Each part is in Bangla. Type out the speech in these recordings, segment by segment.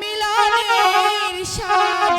মিলনের সাধ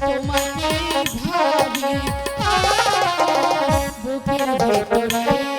তোমাকে ভাবি বুকের ভেতরে